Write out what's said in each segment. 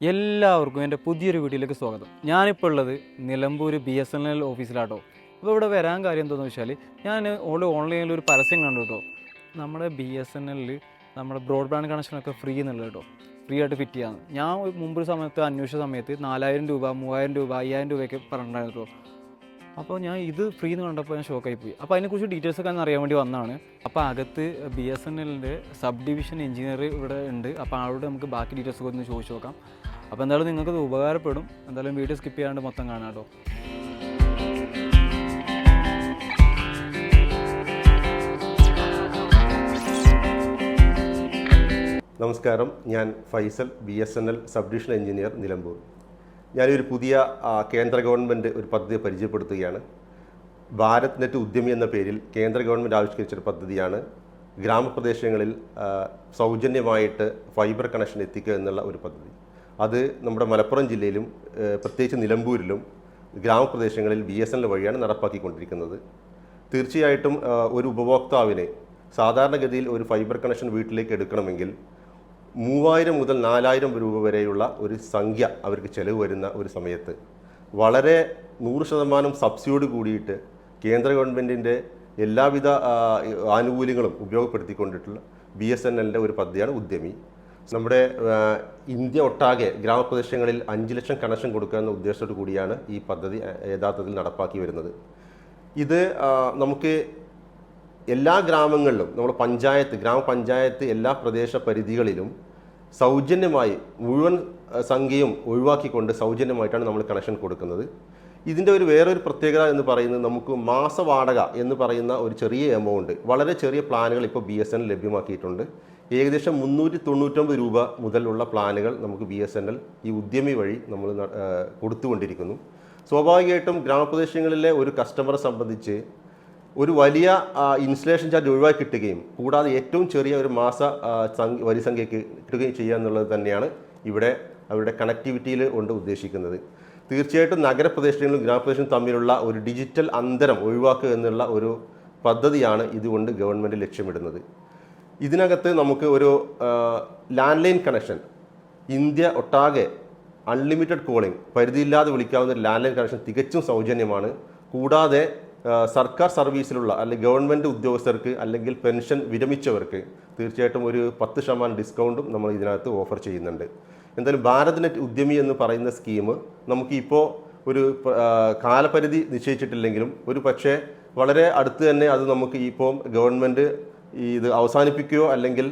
എല്ലാവർക്കും എന്റെ പുതിയൊരു വീഡിയോയിലേക്ക് സ്വാഗതം. ഞാനിപ്പോൾ ഉള്ളത് Nilambur B S N L ഓഫീസിലാട്ടോ. അപ്പോൾ ഇവിടെ വരാൻ കാര്യം എന്താണെന്ന് വെച്ചാൽ ഞാൻ ഓൾറെഡി ഓൺലൈനിൽ ഒരു പരസ്യം കണ്ടു കേട്ടോ. നമ്മുടെ ബി എസ് എൻ എല്ലിൽ നമ്മുടെ ബ്രോഡ്ബാൻഡ് കണക്ഷനൊക്കെ ഫ്രീ എന്നുള്ളത് കേട്ടോ. ഫ്രീ ആയിട്ട് ഫിറ്റ് ചെയ്യാമെന്ന് ഞാൻ മുമ്പ് സമയത്ത് അന്വേഷിച്ച സമയത്ത് നാലായിരം രൂപ മൂവായിരം രൂപ അയ്യായിരം രൂപയൊക്കെ പറഞ്ഞിട്ടുണ്ടായിരുന്നു അപ്പോൾ ഞാൻ ഇത് ഫ്രീ എന്ന് കണ്ടപ്പോൾ ഞാൻ ഷോക്കായി പോയി അപ്പോൾ അതിനെക്കുറിച്ച് ഡീറ്റെയിൽസ് ഒക്കെ അറിയാൻ വേണ്ടി വന്നതാണ്. അപ്പോൾ അകത്ത് ബി എസ് എൻ എല്ലിന്റെ സബ് ഡിവിഷൻ എഞ്ചിനീയർ ഇവിടെ ഉണ്ട്. അപ്പോൾ ആളോട് നമുക്ക് ബാക്കി ഡീറ്റെയിൽസ് ഒക്കെ ഒന്ന് ചോദിച്ചു നോക്കാം. അപ്പോൾ എന്തായാലും നിങ്ങൾക്ക് ഇത് ഉപകാരപ്പെടും. എന്തായാലും വീഡിയോ സ്കിപ്പ് ചെയ്യാണ്ട് മൊത്തം കാണാം കേട്ടോ. നമസ്കാരം. ഞാൻ Faisal B S N L sub division engineer Nilambur. ഞാനൊരു പുതിയ കേന്ദ്ര ഗവൺമെന്റ് ഒരു പദ്ധതി പരിചയപ്പെടുത്തുകയാണ്. ഭാരത് നെറ്റ് ഉദ്യമി എന്ന പേരിൽ കേന്ദ്ര ഗവൺമെന്റ് ആവിഷ്കരിച്ചൊരു പദ്ധതിയാണ്. ഗ്രാമപ്രദേശങ്ങളിൽ സൗജന്യമായിട്ട് ഫൈബർ കണക്ഷൻ എത്തിക്കുക എന്നുള്ള ഒരു പദ്ധതി. അത് നമ്മുടെ മലപ്പുറം ജില്ലയിലും പ്രത്യേകിച്ച് നിലമ്പൂരിലും ഗ്രാമപ്രദേശങ്ങളിൽ ബി എസ് എൻ എൽ വഴിയാണ് നടപ്പാക്കിക്കൊണ്ടിരിക്കുന്നത്. തീർച്ചയായിട്ടും ഒരു ഉപഭോക്താവിന് സാധാരണഗതിയിൽ ഒരു ഫൈബർ കണക്ഷൻ വീട്ടിലേക്ക് എടുക്കണമെങ്കിൽ മൂവായിരം മുതൽ നാലായിരം രൂപ വരെയുള്ള ഒരു സംഖ്യ അവർക്ക് ചെലവ് വരുന്ന ഒരു സമയത്ത് വളരെ നൂറ് ശതമാനം സബ്സിഡി കൂടിയിട്ട് കേന്ദ്ര ഗവൺമെന്റിന്റെ എല്ലാവിധ ആനുകൂല്യങ്ങളും ഉപയോഗപ്പെടുത്തിക്കൊണ്ടിട്ടുള്ള ബി എസ് എൻ എല്ലിന്റെ ഒരു പദ്ധതിയാണ് ഉദ്യമി. നമ്മുടെ ഇന്ത്യ ഒട്ടാകെ ഗ്രാമപ്രദേശങ്ങളിൽ അഞ്ച് ലക്ഷം കണക്ഷൻ കൊടുക്കുക എന്ന ഉദ്ദേശത്തോടു കൂടിയാണ് ഈ പദ്ധതി യഥാർത്ഥത്തിൽ നടപ്പാക്കി വരുന്നത്. ഇത് നമുക്ക് എല്ലാ ഗ്രാമങ്ങളിലും നമ്മൾ പഞ്ചായത്ത് ഗ്രാമപഞ്ചായത്ത് എല്ലാ പ്രദേശ പരിധികളിലും സൗജന്യമായി മുഴുവൻ സംഖ്യയും ഒഴിവാക്കിക്കൊണ്ട് സൗജന്യമായിട്ടാണ് നമ്മൾ കണക്ഷൻ കൊടുക്കുന്നത്. ഇതിന്റെ ഒരു വേറൊരു പ്രത്യേകത എന്ന് പറയുന്നത് നമുക്ക് മാസ വാടക എന്ന് പറയുന്ന ഒരു ചെറിയ എമൗണ്ട് വളരെ ചെറിയ പ്ലാനുകൾ ഇപ്പോൾ ബി എസ് എൻ എൽ ലഭ്യമാക്കിയിട്ടുണ്ട്. ഏകദേശം മുന്നൂറ്റി തൊണ്ണൂറ്റൊമ്പത് രൂപ മുതലുള്ള പ്ലാനുകൾ നമുക്ക് ബി എസ് എൻ എൽ ഈ ഉദ്യമി വഴി നമ്മൾ കൊടുത്തുകൊണ്ടിരിക്കുന്നു. സ്വാഭാവികമായിട്ടും ഗ്രാമപ്രദേശങ്ങളിലെ ഒരു കസ്റ്റമറെ സംബന്ധിച്ച് ഒരു വലിയ ഇൻസ്റ്റലേഷൻ ചാർജ് ഒഴിവാക്കി കിട്ടുകയും കൂടാതെ ഏറ്റവും ചെറിയ ഒരു മാസ ആ, സംഖ്യ വരി സംഖ്യക്ക് കിട്ടുകയും ചെയ്യുക എന്നുള്ളത് തന്നെയാണ് ഇവിടെ അവരുടെ കണക്ടിവിറ്റിയിൽ കൊണ്ട് ഉദ്ദേശിക്കുന്നത്. തീർച്ചയായിട്ടും നഗരപ്രദേശങ്ങളും ഗ്രാമപ്രദേശങ്ങളും തമ്മിലുള്ള ഒരു ഡിജിറ്റൽ അന്തരം ഒഴിവാക്കുക എന്നുള്ള ഒരു പദ്ധതിയാണ് ഇതുകൊണ്ട് ഗവൺമെന്റ് ലക്ഷ്യമിടുന്നത്. ഇതിനകത്ത് നമുക്ക് ഒരു ലാൻഡ് ലൈൻ കണക്ഷൻ ഇന്ത്യ ഒട്ടാകെ അൺലിമിറ്റഡ് കോളിംഗ് പരിധിയില്ലാതെ വിളിക്കാവുന്ന ലാൻഡ് ലൈൻ കണക്ഷൻ തികച്ചും സൗജന്യമാണ്. കൂടാതെ സർക്കാർ സർവീസിലുള്ള അല്ലെങ്കിൽ ഗവൺമെന്റ് ഉദ്യോഗസ്ഥർക്ക് അല്ലെങ്കിൽ പെൻഷൻ വിരമിച്ചവർക്ക് തീർച്ചയായിട്ടും ഒരു പത്ത് ശതമാനം ഡിസ്കൗണ്ടും നമ്മൾ ഇതിനകത്ത് ഓഫർ ചെയ്യുന്നുണ്ട്. എന്തായാലും ഭാരത് നെറ്റ് ഉദ്യമി എന്ന് പറയുന്ന സ്കീം നമുക്കിപ്പോൾ ഒരു കാലപരിധി നിശ്ചയിച്ചിട്ടില്ലെങ്കിലും ഒരു പക്ഷേ വളരെ അടുത്ത് തന്നെ അത് നമുക്ക് ഇപ്പോൾ ഗവൺമെന്റ് ഇത് അവസാനിപ്പിക്കുകയോ അല്ലെങ്കിൽ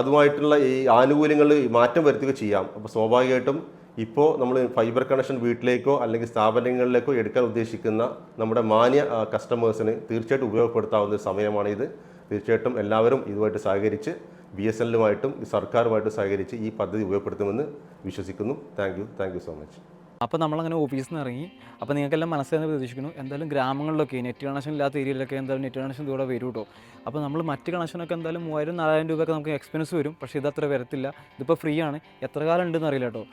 അതുമായിട്ടുള്ള ഈ ആനുകൂല്യങ്ങൾ മാറ്റം വരുത്തുകയോ ചെയ്യാം. അപ്പോൾ സ്വാഭാവികമായിട്ടും ഇപ്പോൾ നമ്മൾ ഫൈബർ കണക്ഷൻ വീട്ടിലേക്കോ അല്ലെങ്കിൽ സ്ഥാപനങ്ങളിലേക്കോ എടുക്കാൻ ഉദ്ദേശിക്കുന്ന നമ്മുടെ മാന്യ കസ്റ്റമേഴ്സിന് തീർച്ചയായിട്ടും ഉപയോഗപ്പെടുത്താവുന്ന ഒരു സമയമാണ് തീർച്ചയായിട്ടും എല്ലാവരും ഇതുമായിട്ട് സഹകരിച്ച് ബി എസ് എല്ലുമായിട്ടും സർക്കാരുമായിട്ടും സഹകരിച്ച് ഈ പദ്ധതി ഉപയോഗപ്പെടുത്തുമെന്ന് വിശ്വസിക്കുന്നു. Thank you thank you so much അപ്പോൾ നമ്മളങ്ങനെ ഓഫീസിൽ നിന്ന് ഇറങ്ങി. അപ്പോൾ നിങ്ങൾക്കെല്ലാം മനസ്സിലാന്ന് പ്രതീക്ഷിക്കുന്നു. എന്തായാലും ഗ്രാമങ്ങളിലൊക്കെ നെറ്റ് കണക്ഷൻ ഇല്ലാത്ത ഏരിയയിലൊക്കെ എന്തായാലും നെറ്റ് കണക്ഷൻ ഇതോടെ വരും കേട്ടോ. അപ്പോൾ നമ്മൾ മറ്റ് കണക്ഷനൊക്കെ എന്തായാലും മൂവായിരം നാലായിരം രൂപയൊക്കെ നമുക്ക് എക്സ്പെൻസ് വരും. പക്ഷേ ഇതത്ര വരത്തില്ല. ഇതിപ്പോൾ ഫ്രീ ആണ്. എത്ര കാലം ഉണ്ടെന്ന് അറിയില്ല കേട്ടോ.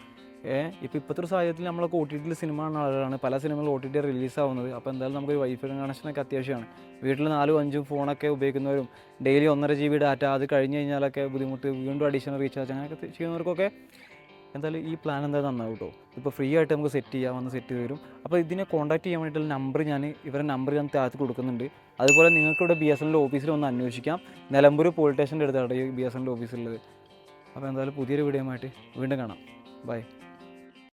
ഇപ്പോൾ ഇപ്പോഴത്തെ ഒരു സാഹചര്യത്തിൽ നമ്മളൊക്കെ ഒ ടി ടിയിൽ സിനിമ കാണുന്ന ആളുകളാണ് പല സിനിമകളും ഒ ടി ടി റിലീസാവുന്നത് അപ്പോൾ എന്തായാലും നമുക്ക് വൈഫൈ കണക്ഷനൊക്കെ അത്യാവശ്യമാണ്. വീട്ടിൽ നാലും അഞ്ചും ഫോണൊക്കെ ഉപയോഗിക്കുന്നവരും ഡെയിലി ഒന്നര ജി ബി ഡാറ്റ അത് കഴിഞ്ഞ് കഴിഞ്ഞാലൊക്കെ ബുദ്ധിമുട്ട് വീണ്ടും അഡീഷണൽ റീചാർജ് അങ്ങനെയൊക്കെ ചെയ്യുന്നവർക്കൊക്കെ എന്തായാലും ഈ പ്ലാൻ എന്തായാലും നന്നാവും കേട്ടോ ഇപ്പോൾ ഫ്രീ ആയിട്ട് നമുക്ക് സെറ്റ് ചെയ്യാം വന്ന് സെറ്റ് ചെയ്ത് തരും. അപ്പോൾ ഇതിനെ കോൺടാക്ട് ചെയ്യാൻ വേണ്ടിയിട്ടുള്ള നമ്പർ ഞാൻ ഇവരുടെ നമ്പർ ഞാൻ താഴത്ത് കൊടുക്കുന്നുണ്ട്. അതുപോലെ നിങ്ങൾക്ക് ഇവിടെ ബി എസ് എൻ ഓഫീസിൽ ഒന്ന് അന്വേഷിക്കാം. നിലമ്പൂർ പോലീസ് സ്റ്റേഷന്റെ അടുത്താണ് ഈ ബി എസ് എൻ ഓഫീസുള്ളത് അപ്പോൾ എന്തായാലും പുതിയൊരു വീഡിയോ ആയിട്ട് വീണ്ടും കാണാം. ബൈ